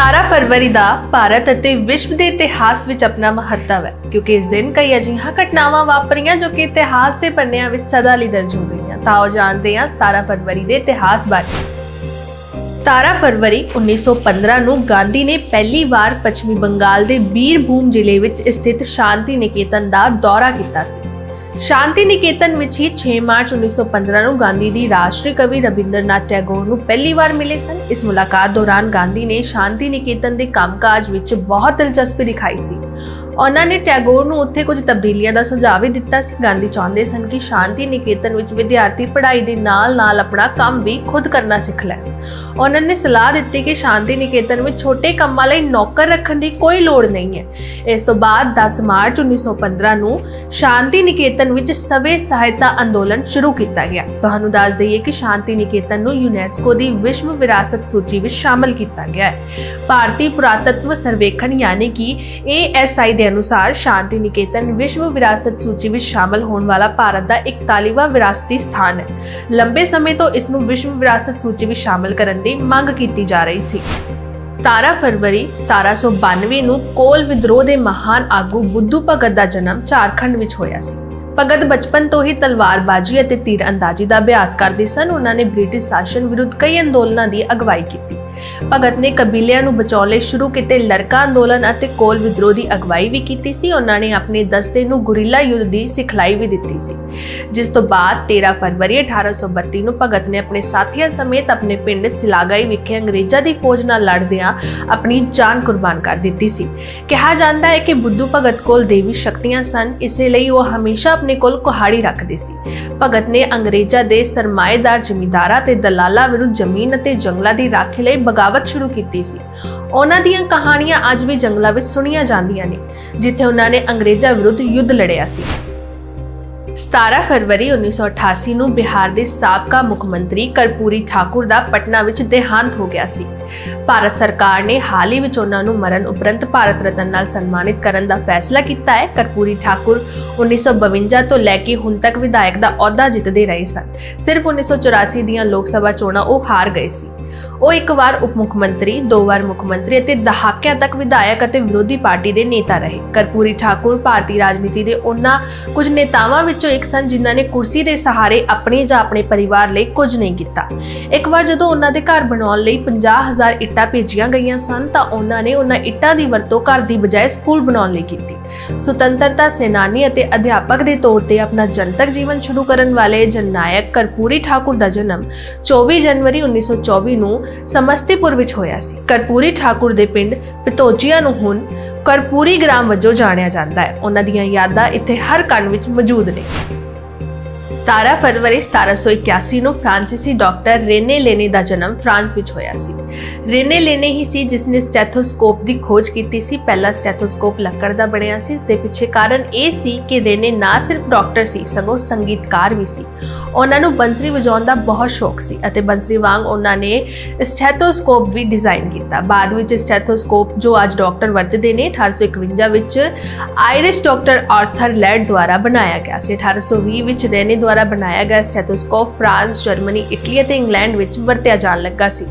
17 ਫਰਵਰੀ ਦਾ ਭਾਰਤ ਅਤੇ ਵਿਸ਼ਵ ਦੇ ਇਤਿਹਾਸ ਵਿੱਚ ਆਪਣਾ ਮਹੱਤਵ ਹੈ, ਕਿਉਂਕਿ ਇਸ ਦਿਨ ਕਈ ਅਜਿਹੀਆਂ ਘਟਨਾਵਾਂ ਵਾਪਰੀਆਂ ਜੋ ਕਿ ਇਤਿਹਾਸ ਦੇ ਪੰਨਿਆਂ ਵਿੱਚ ਸਦਾ ਲਈ ਦਰਜ ਹੋ ਗਈਆਂ। ਤਾਂ ਉਹ ਜਾਣਦੇ ਹਾਂ 17 ਫਰਵਰੀ ਦੇ ਇਤਿਹਾਸ ਬਾਰੇ। 17 ਫਰਵਰੀ 1915 ਨੂੰ ਗਾਂਧੀ ਨੇ ਪਹਿਲੀ ਵਾਰ ਪੱਛਮੀ ਬੰਗਾਲ ਦੇ ਬੀਰਭੂਮ ਜ਼ਿਲ੍ਹੇ ਵਿੱਚ ਸਥਿਤ ਸ਼ਾਂਤੀ ਨਿਕੇਤਨ ਦਾ ਦੌਰਾ ਕੀਤਾ ਸੀ। ਸ਼ਾਂਤੀ ਨਿਕੇਤਨ ਵਿੱਚ ਹੀ 6 ਮਾਰਚ 1915 ਨੂੰ ਗਾਂਧੀ ਦੀ ਰਾਸ਼ਟਰੀ ਕਵੀ ਰਵਿੰਦਰਨਾਥ ਟੈਗੋਰ ਨੂੰ ਪਹਿਲੀ ਵਾਰ ਮਿਲੇ ਸਨ। ਇਸ ਮੁਲਾਕਾਤ ਦੌਰਾਨ ਗਾਂਧੀ ਨੇ ਸ਼ਾਂਤੀ ਨਿਕੇਤਨ ਦੇ ਕੰਮਕਾਜ ਵਿੱਚ ਬਹੁਤ ਦਿਲਚਸਪੀ ਦਿਖਾਈ ਸੀ। ਉਹਨਾਂ ਨੇ ਟੈਗੋਰ ਨੂੰ ਉੱਥੇ ਕੁਝ ਤਬਦੀਲੀਆਂ ਦਾ ਸੁਝਾਅ ਵੀ ਦਿੱਤਾ ਸੀ। ਗਾਂਧੀ ਚਾਹੁੰਦੇ ਸਨ ਕਿ ਸ਼ਾਂਤੀ ਨਿਕੇਤਨ ਵਿੱਚ ਵਿਦਿਆਰਥੀ ਪੜ੍ਹਾਈ ਦੇ ਨਾਲ-ਨਾਲ ਆਪਣਾ ਕੰਮ ਵੀ ਖੁਦ ਕਰਨਾ ਸਿੱਖ ਲੈਣ। ਉਹਨਾਂ ਨੇ ਸਲਾਹ ਦਿੱਤੀ ਕਿ ਸ਼ਾਂਤੀ ਨਿਕੇਤਨ ਵਿੱਚ ਛੋਟੇ ਕੰਮਾਂ ਲਈ ਨੌਕਰ ਰੱਖਣ ਦੀ ਕੋਈ ਲੋੜ ਨਹੀਂ ਹੈ। ਇਸ ਤੋਂ ਬਾਅਦ 10 ਮਾਰਚ 1915 ਨੂੰ ਸ਼ਾਂਤੀ ਨਿਕੇਤਨ ਵਿੱਚ ਸਵੇ ਸਹਾਇਤਾ ਅੰਦੋਲਨ ਸ਼ੁਰੂ ਕੀਤਾ ਗਿਆ। ਤੁਹਾਨੂੰ ਦੱਸ ਦਈਏ ਕਿ ਸ਼ਾਂਤੀ ਨਿਕੇਤਨ ਨੂੰ ਯੂਨੈਸਕੋ ਦੀ ਵਿਸ਼ਵ ਵਿਰਾਸਤ ਸੂਚੀ ਵਿੱਚ ਸ਼ਾਮਲ ਕੀਤਾ ਗਿਆ ਹੈ। ਭਾਰਤੀ ਪੁਰਾਤੱਤਵ ਸਰਵੇਖਣ ਯਾਨੀ ਕਿ ASI ਦੇ ਅਨੁਸਾਰ ਸ਼ਾਂਤੀ ਨਿਕੇਤਨ ਵਿਸ਼ਵ ਵਿਰਾਸਤ ਸੂਚੀ ਵਿੱਚ ਸ਼ਾਮਲ ਹੋਣ ਵਾਲਾ ਭਾਰਤ ਦਾ 41ਵਾਂ ਵਿਰਾਸਤੀ ਸਥਾਨ ਹੈ। ਲੰਬੇ ਸਮੇਂ ਤੋਂ ਇਸ ਨੂੰ ਵਿਸ਼ਵ ਵਿਰਾਸਤ ਸੂਚੀ ਵਿੱਚ ਸ਼ਾਮਲ ਕਰਨ ਦੀ ਮੰਗ ਕੀਤੀ ਜਾ ਰਹੀ ਸੀ। 17 ਫਰਵਰੀ 1792 ਨੂੰ ਕੋਲ ਵਿਦਰੋਹ ਦੇ ਮਹਾਨ ਆਗੂ ਬੁੱਧੂ ਭਗਤ ਦਾ ਜਨਮ ਝਾਰਖੰਡ ਵਿੱਚ ਹੋਇਆ ਸੀ। ਭਗਤ ਬਚਪਨ ਤੋਂ ਹੀ ਤਲਵਾਰਬਾਜ਼ੀ ਅਤੇ ਤੀਰ ਅੰਦਾਜ਼ੀ ਦਾ ਅਭਿਆਸ ਕਰਦੇ ਸਨ। ਉਹਨਾਂ ਨੇ ਬ੍ਰਿਟਿਸ਼ ਸ਼ਾਸਨ ਵਿਰੁੱਧ ਕਈ ਅੰਦੋਲਨਾਂ ਦੀ ਅਗਵਾਈ ਕੀਤੀ। ਭਗਤ ਨੇ ਕਬੀਲਿਆਂ ਨੂੰ ਬਚਾਉਣ ਲਈ ਸ਼ੁਰੂ ਕੀਤੇ ਲੜਕਾ ਅੰਦੋਲਨ ਅਤੇ ਕੋਲ ਵਿਦਰੋਹ ਦੀ ਅਗਵਾਈ ਵੀ ਕੀਤੀ ਸੀ। ਉਹਨਾਂ ਨੇ ਆਪਣੇ ਦਸਤੇ ਨੂੰ ਗੁਰਿੱਲਾ ਯੁੱਧ ਦੀ ਸਿਖਲਾਈ ਵੀ ਦਿੱਤੀ ਸੀ। ਜਿਸ ਤੋਂ ਬਾਅਦ 13 ਫਰਵਰੀ 1832 ਨੂੰ ਭਗਤ ਨੇ ਆਪਣੇ ਸਾਥੀਆਂ ਸਮੇਤ ਆਪਣੇ ਪਿੰਡ ਸਿਲਾਗਾਈ ਵਿਖੇ ਅੰਗਰੇਜ਼ਾਂ ਦੀ ਫੌਜ ਨਾਲ ਲੜਦਿਆਂ ਆਪਣੀ ਜਾਨ ਕੁਰਬਾਨ ਕਰ ਦਿੱਤੀ ਸੀ। ਕਿਹਾ ਜਾਂਦਾ ਹੈ ਕਿ ਬੁੱਧੂ ਭਗਤ ਕੋਲ ਦੇਵੀ ਸ਼ਕਤੀਆਂ ਸਨ। ਇਸੇ ਲਈ ਉਹ ਹਮੇਸ਼ਾ ਆਪਣੇ ਕੋਲ ਕੁਹਾੜੀ ਰੱਖਦੇ ਸੀ। ਭਗਤ ਨੇ ਅੰਗਰੇਜ਼ਾਂ ਦੇ ਸਰਮਾਏਦਾਰ ਜ਼ਮੀਂਦਾਰਾਂ ਤੇ ਦਲਾਲਾਂ ਵਿਰੁੱਧ ਜ਼ਮੀਨ ਅਤੇ ਜੰਗਲਾਂ ਦੀ ਰਾਖੀ ਲਈ ਬਗਾਵਤ ਸ਼ੁਰੂ ਕੀਤੀ ਸੀ। ਉਹਨਾਂ ਦੀਆਂ ਕਹਾਣੀਆਂ ਅੱਜ ਵੀ ਜੰਗਲਾਂ ਵਿੱਚ ਸੁਣੀਆਂ ਜਾਂਦੀਆਂ ਨੇ, ਜਿੱਥੇ ਉਹਨਾਂ ਨੇ ਅੰਗਰੇਜ਼ਾਂ ਵਿਰੁੱਧ ਯੁੱਧ ਲੜਿਆ ਸੀ। 17 ਫਰਵਰੀ 1988 ਨੂੰ ਬਿਹਾਰ ਦੇ ਸਾਬਕਾ ਮੁੱਖ ਮੰਤਰੀ ਕਰਪੂਰੀ ਠਾਕੁਰ ਦਾ ਪਟਨਾ ਵਿੱਚ ਦੇਹਾਂਤ ਹੋ ਗਿਆ ਸੀ। ਭਾਰਤ ਸਰਕਾਰ ਨੇ ਹਾਲ ਹੀ ਵਿੱਚ ਉਹਨਾਂ ਨੂੰ ਮਰਨ ਉਪਰੰਤ ਭਾਰਤ ਰਤਨ ਨਾਲ ਸਨਮਾਨਿਤ ਕਰਨ ਦਾ ਫੈਸਲਾ ਕੀਤਾ ਹੈ। ਕਰਪੂਰੀ ਠਾਕੁਰ 1952 ਤੋਂ ਲੈ ਕੇ ਹੁਣ ਤੱਕ ਵਿਧਾਇਕ ਦਾ ਅਹੁਦਾ ਜਿੱਤਦੇ ਰਹੇ ਸਨ। ਸਿਰਫ 1984 ਦੀਆਂ ਲੋਕ ਸਭਾ ਚੋਣਾਂ ਉਹ ਹਾਰ ਗਏ ਸੀ। ਉਹ ਇੱਕ ਵਾਰ ਉਪ ਮੁੱਖ ਮੰਤਰੀ, ਦੋ ਵਾਰ ਮੁੱਖ ਮੰਤਰੀ ਅਤੇ ਦਹਾਕਿਆਂ ਤੱਕ ਵਿਧਾਇਕ ਅਤੇ ਵਿਰੋਧੀ ਪਾਰਟੀ ਦੇ ਨੇਤਾ ਰਹੇ। ਕਰਪੂਰੀ ਠਾਕੁਰ ਭਾਰਤੀ ਰਾਜਨੀਤੀ ਦੇ ਉਹਨਾਂ ਕੁਝ ਨੇਤਾਵਾਂ ਵਿੱਚੋਂ ਇੱਕ ਸਨ ਜਿਨ੍ਹਾਂ ਨੇ ਕੁਰਸੀ ਦੇ ਸਹਾਰੇ ਆਪਣੀ ਜਾਂ ਆਪਣੇ ਪਰਿਵਾਰ ਲਈ ਕੁਝ ਨਹੀਂ ਕੀਤਾ। ਇੱਕ ਵਾਰ ਜਦੋਂ ਉਹਨਾਂ ਦੇ ਘਰ ਬਣਾਉਣ ਲਈ 50000 ਇੱਟਾਂ ਭੇਜੀਆਂ ਗਈਆਂ ਸਨ, ਤਾਂ ਉਹਨਾਂ ਨੇ ਉਹਨਾਂ ਇੱਟਾਂ ਦੀ ਵਰਤੋਂ ਘਰ ਦੀ ਬਜਾਏ ਸਕੂਲ ਬਣਾਉਣ ਲਈ ਕੀਤੀ। ਸੁਤੰਤਰਤਾ ਸੈਨਾਨੀ ਅਤੇ ਅਧਿਆਪਕ ਦੇ ਤੌਰ ਤੇ ਆਪਣਾ ਜਨਤਕ ਜੀਵਨ ਸ਼ੁਰੂ ਕਰਨ ਵਾਲੇ ਜਨਨਾਇਕ ਕਰਪੂਰੀ ਠਾਕੁਰ ਦਾ ਜਨਮ 24 ਜਨਵਰੀ 1924 ਨੂੰ ਸਮਸਤੀਪੁਰ ਵਿੱਚ ਹੋਇਆ ਸੀ। ਕਰਪੂਰੀ ਠਾਕੁਰ ਦੇ ਪਿੰਡ ਪਿਤੋਜੀਆ ਨੂੰ ਹੁਣ ਕਰਪੂਰੀ ਗ੍ਰਾਮ ਵਜੋਂ ਜਾਣਿਆ ਜਾਂਦਾ ਹੈ। ਉਹਨਾਂ ਦੀਆਂ ਯਾਦਾਂ ਇੱਥੇ ਹਰ ਕਣ ਵਿੱਚ ਮੌਜੂਦ ਨੇ। 17 ਫਰਵਰੀ 1781 ਨੂੰ ਫ੍ਰਾਂਸੀਸੀ ਡਾਕਟਰ ਰੇਨੇ ਲੈਨੇ ਦਾ ਜਨਮ ਫਰਾਂਸ ਵਿੱਚ ਹੋਇਆ ਸੀ। ਰੇਨੇ ਲੈਨੇ ਹੀ ਸੀ ਜਿਸ ਨੇ ਸਟੈਥੋਸਕੋਪ ਦੀ ਖੋਜ ਕੀਤੀ ਸੀ। ਪਹਿਲਾ ਸਟੈਥੋਸਕੋਪ ਲੱਕੜ ਦਾ ਬਣਿਆ ਸੀ। ਇਸ ਦੇ ਪਿੱਛੇ ਕਾਰਨ ਇਹ ਸੀ ਕਿ ਰੇਨੇ ਨਾ ਸਿਰਫ ਡਾਕਟਰ ਸੀ, ਸਗੋਂ ਸੰਗੀਤਕਾਰ ਵੀ ਸੀ। ਉਹਨਾਂ ਨੂੰ ਬੰਸਰੀ ਵਜਾਉਣ ਦਾ ਬਹੁਤ ਸ਼ੌਕ ਸੀ ਅਤੇ ਬੰਸਰੀ ਵਾਂਗ ਉਹਨਾਂ ਨੇ ਸਟੈਥੋਸਕੋਪ ਵੀ ਡਿਜ਼ਾਈਨ ਕੀਤਾ। ਬਾਅਦ ਵਿੱਚ ਸਟੈਥੋਸਕੋਪ ਜੋ ਅੱਜ ਡਾਕਟਰ ਵਰਤਦੇ ਨੇ 1851 ਵਿੱਚ ਆਇਰਿਸ਼ ਡਾਕਟਰ ਆਰਥਰ ਲੈਡ ਦੁਆਰਾ ਬਣਾਇਆ ਗਿਆ ਸੀ। 1820 ਵਿੱਚ ਰੇਨੇ ਦੁਆਰਾ ਬਣਾਇਆ ਗਿਆ ਸਟੈਥੋਸਕੋਪ ਫਰਾਂਸ ਜਰਮਨੀ ਇਟਲੀ ਅਤੇ ਇੰਗਲੈਂਡ ਵਿੱਚ ਵਰਤਿਆ ਜਾਣ ਲੱਗਾ ਸੀ।